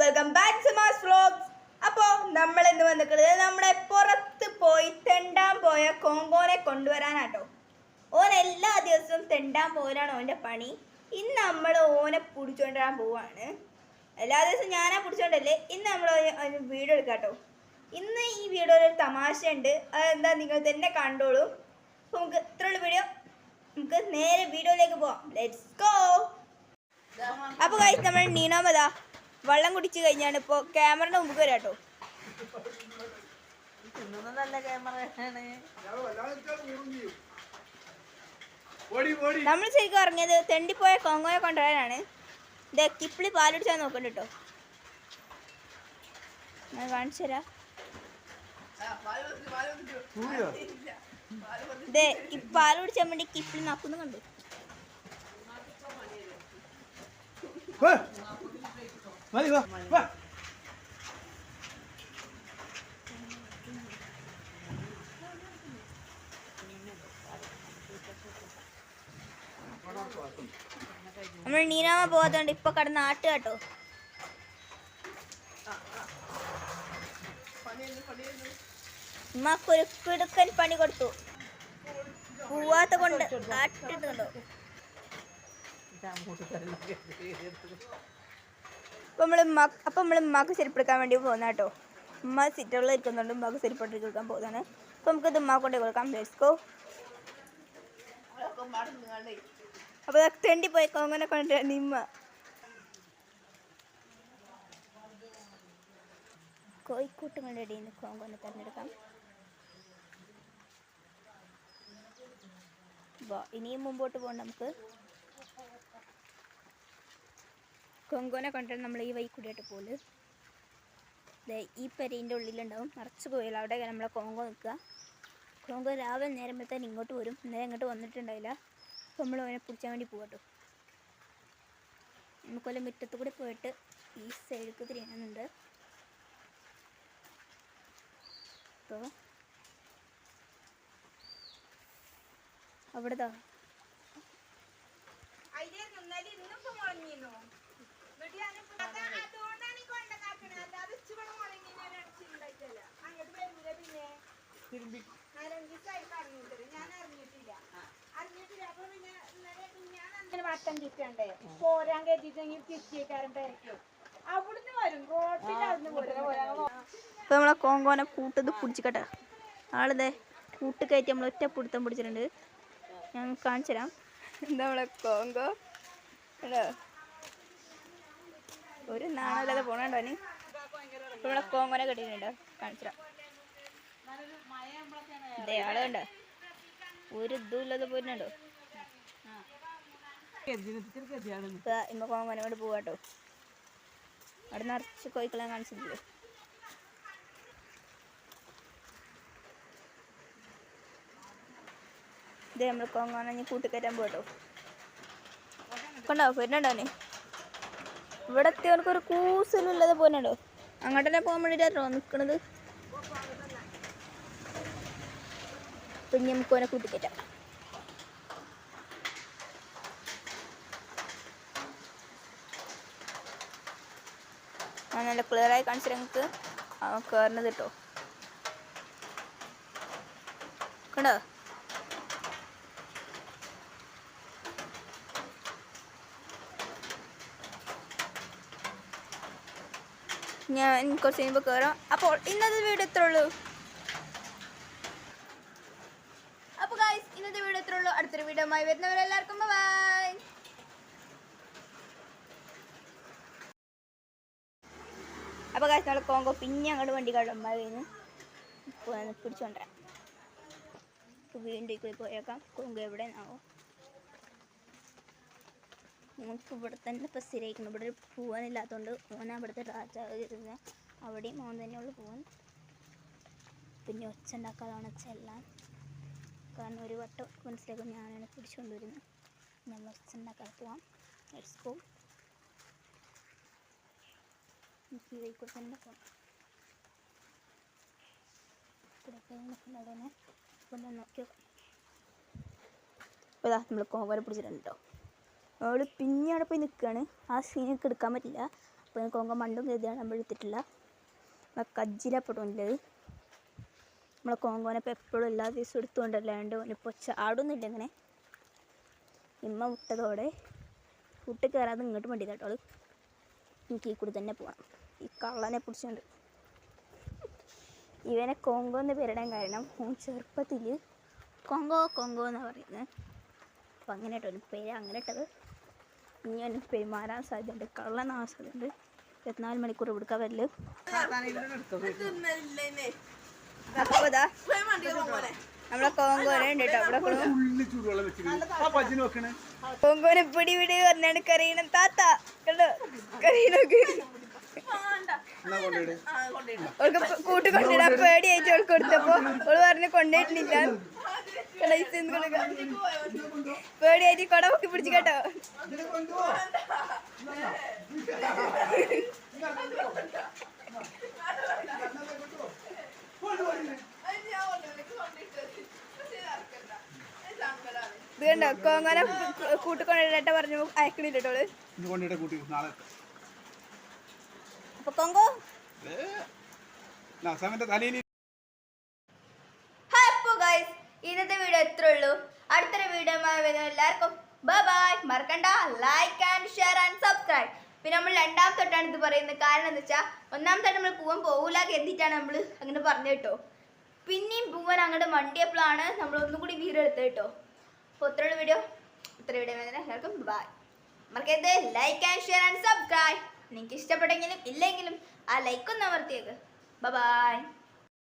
Welcome back to mass vlogs അപ്പോൾ നമ്മൾ ഇന്ന് വന്നിട്ടുള്ളത് നമ്മുടെ പുറത്ത് പോയി തെണ്ടാൻ പോയ കോങ്കോനെ കൊണ്ടുവരാനാട്ടോ. ഓൻ എല്ലാ ദിവസവും തെണ്ടാൻ പോരാണ് ഓന്റെ പണി. ഇന്ന് നമ്മൾ ഓനെ പിടിച്ചോണ്ടിരാൻ പോവാണ്. എല്ലാ ദിവസവും ഞാനാ പിടിച്ചോണ്ടല്ലേ? ഇന്ന് നമ്മൾ വീഡിയോ എടുക്കാട്ടോ. ഇന്ന് ഈ വീഡിയോ ഒരു തമാശ ഉണ്ട് അതെന്താ നിങ്ങൾ തന്നെ കണ്ടോളൂ. അപ്പോൾ നമുക്ക് ഇത്രയുള്ള വീഡിയോ നമുക്ക് നേരെ വീഡിയോയിലേക്ക് പോവാം. ലെറ്റ്സ് ഗോ അപ്പൊ കഴിച്ച് നമ്മൾ നീണാമതാ വെള്ളം കുടിച്ചു കഴിഞ്ഞാണ് ഇപ്പോ ക്യാമറയുടെ മുമ്പ് വരാം കേട്ടോ. നല്ല ക്യാമറയാണ് ഓടി ഓടി. നമ്മൾ ശരിക്കും ഇറങ്ങിയത് തെണ്ടിപ്പോയ കോങ്ങോയെ കൊണ്ടുവരാനാണ്. ഇത് കിപ്പിളി പാലടിച്ചാ നോക്കണ്ട കേട്ടോ. ഞാൻ കാണിച്ചു തരാം. ഇതേ പാൽ കുടിച്ചാൻ വേണ്ടി കിപ്പിളി നക്കുന്നു കണ്ടു. മതി വാ വാ. നമ്മൾ നീനാമ പോകാത്തോണ്ട് ഇപ്പൊ കടന്ന് ആട്ട് കേട്ടോ. ഉമ്മക്കൊരു കിടുക്കൻ പണി കൊടുത്തു. പോവാത്ത കൊണ്ട് ആട്ടിട്ടുണ്ടോ അപ്പൊ നമ്മൾ മ- അപ്പം നമ്മൾ മക്ക് ചെരുപ്പെടുക്കാൻ വേണ്ടി പോകുന്ന കേട്ടോ. ഉമ്മ സിറ്റുകളിൽ ഇരിക്കുന്നുണ്ട്. ഉമ്മാക്ക് ചെരുപ്പെട്ട് കൊടുക്കാൻ പോകുന്നതാണ്. അപ്പം നമുക്ക് ഇത് കൊണ്ടു കൊടുക്കാം. ലെറ്റ്സ് അപ്പം ദാ തെണ്ടി പോയി. കോങ്ങനെ കൊണ്ട് നിമ്മ കോഴിക്കൂട്ടുകളുടെ ഇടയിൽ നിന്ന് കോങ്കോനെ തിരഞ്ഞെടുക്കാം. ഇനിയും മുമ്പോട്ട് പോകണം നമുക്ക്. കൊങ്കോനെ കണ്ടിട്ട് നമ്മൾ ഈ വഴി കൂടിയായിട്ട് പോൽ ഈ പെരീന്റെ ഉള്ളിലുണ്ടാവും. നിറച്ച് കോഴികൾ അവിടെ നമ്മളെ കോങ്കോ നിൽക്കുക. കോങ്കോ രാവിലെ നേരമ്പത്തേന് ഇങ്ങോട്ട് വരും. ഇന്നലെ ഇങ്ങോട്ട് വന്നിട്ടുണ്ടാവില്ല അപ്പോൾ നമ്മൾ അവനെ പിടിച്ചാൻ വേണ്ടി പോകട്ടോ നമുക്കൊല്ല മുറ്റത്ത് കൂടി പോയിട്ട് ഈ സൈഡിലേക്ക് തിരിയണമെന്നുണ്ട് അപ്പോൾ അവിടെതാ വട്ടം ചുറ്റണ്ടേ പോരാൻ കരുതിട്ടെങ്കിൽ തിരിച്ചേക്കാരൻ അവിടുന്ന് വരും. അവിടുന്ന് വരും. ഇപ്പോൾ നമ്മളെ കോങ്കോനെ കൂട്ടത് പിടിച്ചിക്കട്ടെ. ആളിതേ കൂട്ട് കയറ്റി നമ്മൾ ഒറ്റ പിടുത്തം പിടിച്ചിട്ടുണ്ട്. ഞാൻ കാണിച്ചു തരാം എന്താ നമ്മളെ കോങ്കോ കേട്ടോ ഒരു നാണല്ലാതെ പോണണ്ടോ നീ? നമ്മളെ കോങ്ങനെ കെട്ടിയിട്ടുണ്ട്. കാണിച്ചിട്ടുണ്ട് ഒരു ഇതുമില്ലാതെ പോരുന്നുണ്ടോ ഇമ്മ കോങ്കോനെ കൊണ്ട് പോവാട്ടോ അവിടെ നിറച്ച് കോയിക്കളാൻ കാണിച്ചിട്ടില്ലേ? ഇത് നമ്മൾ കോങ്ങാണി കൂട്ടിക്കയറ്റാൻ പോട്ടോ കൊണ്ടോ? പോരുന്നുണ്ടോ നീ? ഇവിടെ എത്തിയവർക്ക് ഒരു കൂസലുള്ളത് പോലുണ്ടോ അങ്ങോട്ട് തന്നെ പോകാൻ വേണ്ടിട്ടോ നിൽക്കണത് പിന്നെ നമുക്ക് അവനെ കൂട്ടിക്കറ്റാം ആ നല്ല ക്ലിയറായി കാണിച്ചു ഞങ്ങൾക്ക് കയറുന്നത് കേട്ടോ കണ്ടോ? ഞാൻ കുറച്ച് കഴിയുമ്പോൾ കയറാം അപ്പോൾ ഇന്നത്തെ വീഡിയോ എത്ര ഉള്ളൂ. അപ്പോൾ ഗായ്സ് ഇന്നത്തെ വീഡിയോ എത്ര ഉള്ളൂ. അടുത്തൊരു വീഡിയോ ആയി വരുന്നവരെല്ലാവർക്കും ബൈ അപ്പോൾ ഗായ്സ് നമ്മൾ കോങ്കോ പിന്നെ അങ്ങോട്ട് വണ്ടി കാണും മഴ പിടിച്ചോണ്ടേ വീണ്ടും പോയേക്കാം. കോങ്കോ എവിടെ നിന്നാവും നമുക്ക് ഇവിടെ തന്നെ ഇപ്പം ഇവിടെ ഒരു പൂവാനില്ലാത്തതുകൊണ്ട് ഓന അവിടുത്തെ രാജാവ് ഇരുന്ന് അവിടെയും ഓൻ തന്നെയുള്ളു പൂവൻ. പിന്നെ ഒച്ച ഉണ്ടാക്കാതാണ് ചെല്ലാൻ കാരണം ഒരു വട്ടം മനസ്സിലാക്കും ഞാനാണ് പിടിച്ചുകൊണ്ടുവരുന്നത് നമ്മൾ ഒച്ച ഉണ്ടാക്കാൻ പോവാം. ലെറ്റ്സ് ഗോ എനിക്ക് ഈ വൈക്കൂടെ തന്നെ പോകാം ഇവിടെ നമ്മൾ കോവര പിടിച്ചിട്ടുണ്ട് കേട്ടോ അവൾ പിന്നെ അവിടെ പോയി നിൽക്കുകയാണ് ആ സീനൊക്കെ എടുക്കാൻ പറ്റില്ല. അപ്പോൾ കൊങ്ക മണ്ടും കരുതിയാണ് നമ്മൾ എടുത്തിട്ടില്ല നമ്മളെ കജ്ജിലപ്പെടുന്നത് നമ്മളെ കോങ്കോനെ ഇപ്പോൾ എപ്പോഴും എല്ലാ ദിവസവും എടുത്തുകൊണ്ടല്ലാണ്ട് ഓനിപ്പോൾ ചാടുന്നില്ല ഇങ്ങനെ. ഇമ്മ വിട്ടതോടെ കൂട്ട് കയറാതെ ഇങ്ങോട്ട് മണ്ടി കേട്ടോളൂ എനിക്ക് ഈ കൂടി തന്നെ പോകണം ഈ കള്ളനെ പിടിച്ചുകൊണ്ട് ഇവനെ കോങ്കോ എന്ന് പേരിടാൻ കാരണം ഓൻ ചെറുപ്പത്തിൽ കൊങ്കോ കൊങ്കോ എന്നാണ് പറയുന്നത് അപ്പം അങ്ങനെ കേട്ടോ പേര് അങ്ങനെ ഇട്ടത്. ഇനി അവന് പെരുമാറാൻ സാധ്യതയുണ്ട്. കള്ളനാ സാധ്യതയുണ്ട് ഇരുപത്തിനാല് മണിക്കൂർ കൊടുക്കാൻ വരൽ അപ്പോൾ ഇതാ നമ്മളെ കോങ്കോനെ ഉണ്ട് കേട്ടോ. അവിടെ കോങ്കോനെ പിടി പിടി പറഞ്ഞാണ് കറീന താത്ത കണ്ടോ എന്നാ അവൾക്ക് കൂട്ടി കൊണ്ടിടാൻ പേടിയായിട്ട് കൊടുത്തപ്പോ. അവൾ പറഞ്ഞു കൊണ്ടുപോയിട്ടില്ല പേടിയായിട്ട് കൊട പൊക്കി പിടിച്ചു കേട്ടോ. ഇത് കണ്ടോ? കോങ്ങനെ കൂട്ടിക്കൊണ്ടിട്ട പറഞ്ഞു അയക്കണില്ലോൾ അപ്പൊ കൊങ്കോ? സമയത്ത് തലയിൽ ഹായ് അപ്പോ ഗൈസ് ഇന്നത്തെ വീഡിയോ എത്ര ഉള്ളൂ അടുത്തൊരു വരും എല്ലാവർക്കും ബൈ ബൈ മറക്കണ്ട. Like and share and subscribe പിന്നെ നമ്മൾ രണ്ടാം തൊട്ടാണ് ഇത് പറയുന്നത്. കാരണം എന്താ വെച്ചാൽ ഒന്നാമത്തെ നമ്മൾ പൂവൻ പോകില്ല കരുതിയിട്ടാണ് നമ്മൾ അങ്ങനെ പറഞ്ഞു കേട്ടോ. പിന്നെയും പൂവൻ അങ്ങോട്ട് മണ്ടിയപ്പോഴാണ് നമ്മൾ ഒന്നും കൂടി വീഡിയോ എടുത്തത് കേട്ടോ. അപ്പോൾ ഇത്രയുള്ള വീഡിയോ ഇത്ര വീഡിയോ വരുന്ന എല്ലാവർക്കും ബൈ മറക്കരുത്. Like and share and subscribe നിങ്ങൾക്ക് ഇഷ്ടപ്പെട്ടെങ്കിലും ഇല്ലെങ്കിലും ആ ലൈക്ക് ഒന്ന് അമർത്തിയേക്ക്. ബൈ